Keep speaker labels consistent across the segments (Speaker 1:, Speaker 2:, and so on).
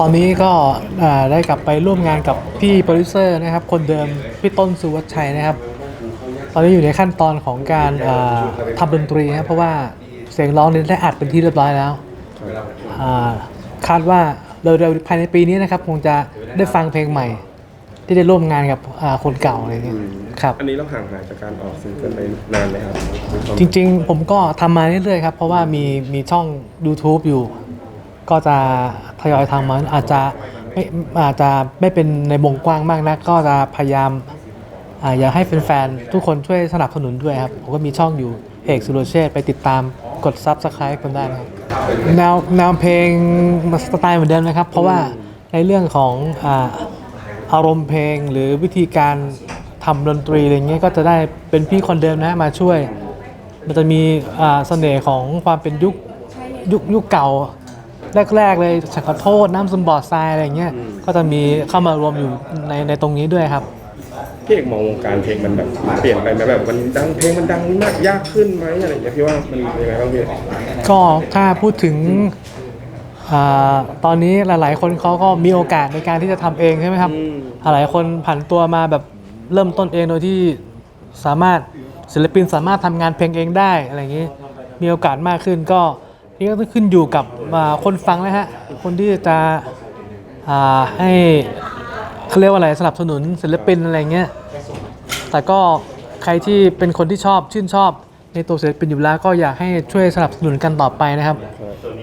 Speaker 1: ตอนนี้ก็อ่าได้กลับไปร่วมงานกับพี่โปรดิวเซอร์นะครับ คนเดิมพี่ต้นสุวัชชัยนะครับ ตอนนี้อยู่ในขั้นตอนของการอ่าทำดนตรีนะครับเพราะว่าเสียงร้องนี้ได้อัดเป็นที่เรียบร้อยแล้วอ่าคาดว่าเร็วๆภายในปีนี้นะครับ คงจะได้ฟังเพลงใหม่ ที่ได้ร่วมงานกับอ่าคนเก่าอะไรเงี้ยครับ
Speaker 2: อันนี้เราห่างหายจากการออกซิงเกิลไปนานไหมครับ
Speaker 1: จริง ๆ ผมก็ทำมาเรื่อยๆครับ เพราะว่ามีมีช่อง YouTube อยู่ ก็จะทยอยทำมาอาจจะไม่อาจจะไม่เป็นในวงกว้างมากนะก็จะพยายามอ่าอยากให้แฟนๆ ทุกคนช่วยสนับสนุนด้วยครับ ผมก็มีช่องอยู่เอกสุรเชษไปติดตามกด Subscribe กันได้นะครับแนวแนวเพลงสไตล์เหมือนเดิมนะครับ เพราะว่าในเรื่องของอาอารมณ์เพลงหรือวิธีการทำดนตรีอะไรเงี้ยก็จะได้เป็นพี่คนเดิมนะมาช่วย มันจะมีเสน่ห์ของความเป็นยุคยุคยุคเก่า แรก ๆ เลยฉันขอโทษน้ำซึมบอดทรายอะไรเงี้ยก็จะมีเข้ามารวมอยู่ในในตรงนี้ด้วยครับ
Speaker 2: พี่เอกมองวงการเพลงมันแบบเปลี่ยนไปไหมแบบมันดังเพลงมันดังมากยากขึ้นไหมอะไรอย่างเงี้ยพี่ว่ามันยังไงบ้างพี่
Speaker 1: ก็ถ้าพูดถึงอาตอนนี้หลาย ๆ คนเขาก็มีโอกาสในการที่จะทำเองใช่ไหมครับ
Speaker 2: อืม
Speaker 1: หลายคนผันตัวมาแบบเริ่มต้นเองโดยที่สามารถศิลปินสามารถทำงานเพลงเองได้อะไรอย่างนี้ มีโอกาสมากขึ้นก็นี่ก็ต้องขึ้นอยู่กับอ่า คนฟังนะฮะคนที่จะให้เขาเรียกว่าอะไรสนับสนุนศิลปินอะไรเงี้ยแต่ก็ใครที่เป็นคนที่ชอบชื่นชอบในตัวศิลปินอยู่แล้วก็อยากให้ช่วยสนับสนุนกันต่อไปนะครับ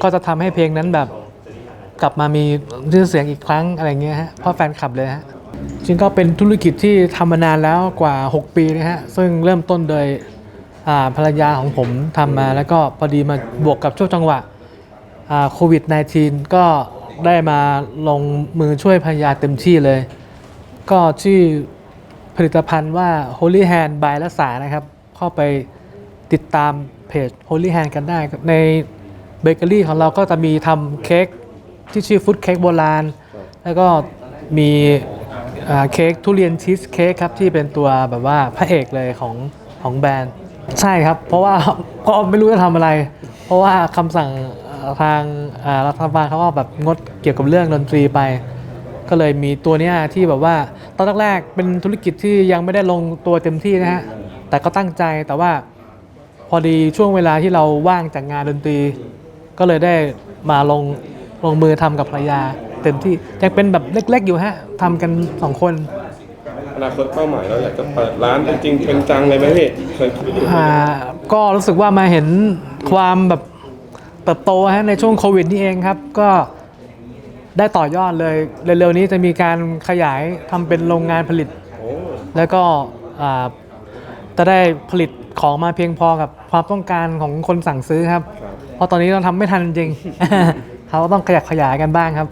Speaker 1: ก็จะทำให้เพลงนั้นแบบกลับมามีชื่อเสียงอีกครั้งอะไรเงี้ยฮะเพราะแฟนคลับเลยฮะจริงก็เป็นธุรกิจที่ทำมานานแล้วกว่า 6 ปีนะฮะซึ่งเริ่มต้นโดยภรรยาของผมทำมาแล้วก็พอดีมาบวกกับช่วงจังหวะ โควิด -19 ก็ได้มาลงมือช่วยภรรยาเต็มที่เลย ก็ชื่อผลิตภัณฑ์ว่า Holy Hand by รัสานะครับ เข้าไปติดตามเพจ Holy Hand กันได้ในเบเกอรี่ของเราก็จะมีทำเค้กที่ชื่อฟุตเค้กโบราณ แล้วก็มีอาเค้กทุเรียนชีสเค้กครับ ที่เป็นตัวแบบว่าพระเอกเลยของของแบรนด์ ใช่ครับ เพราะว่าเพราะไม่รู้จะทำอะไร เพราะว่าคำสั่ง ทางอ่ารัฐบาลเขาก็แบบงดเกี่ยวกับเรื่องดนตรีไป ก็เลยมีตัวเนี้ยที่แบบว่าตอนแรกๆเป็นธุรกิจที่ยังไม่ได้ลงตัวเต็มที่นะฮะแต่ก็ตั้งใจแต่ว่าพอดีช่วงเวลาที่เราว่างจากงานดนตรี ก็เลยได้มาลงลงมือทำกับภรรยา เต็มที่ยังเป็นแบบเล็ก ๆ อยู่ฮะทำกันสองคน
Speaker 2: อนาคตเป้าหมายเราอยากจะเปิดร้านจริงๆเป็นจังเลยไหมพี่เคยคิด
Speaker 1: อ่าก็รู้สึกว่ามาเห็นความแบบ เติบโตฮะในช่วงโควิดนี่เองครับ ก็ได้ต่อยอดเลยเร็วๆนี้จะมีการขยายทำเป็นโรงงานผลิต แล้วก็จะได้ผลิตของมาเพียงพอกับความต้องการของคนสั่งซื้อครับ เพราะตอนนี้เราทำไม่ทันจริง เขาต้องขยับขยายกันบ้างครับ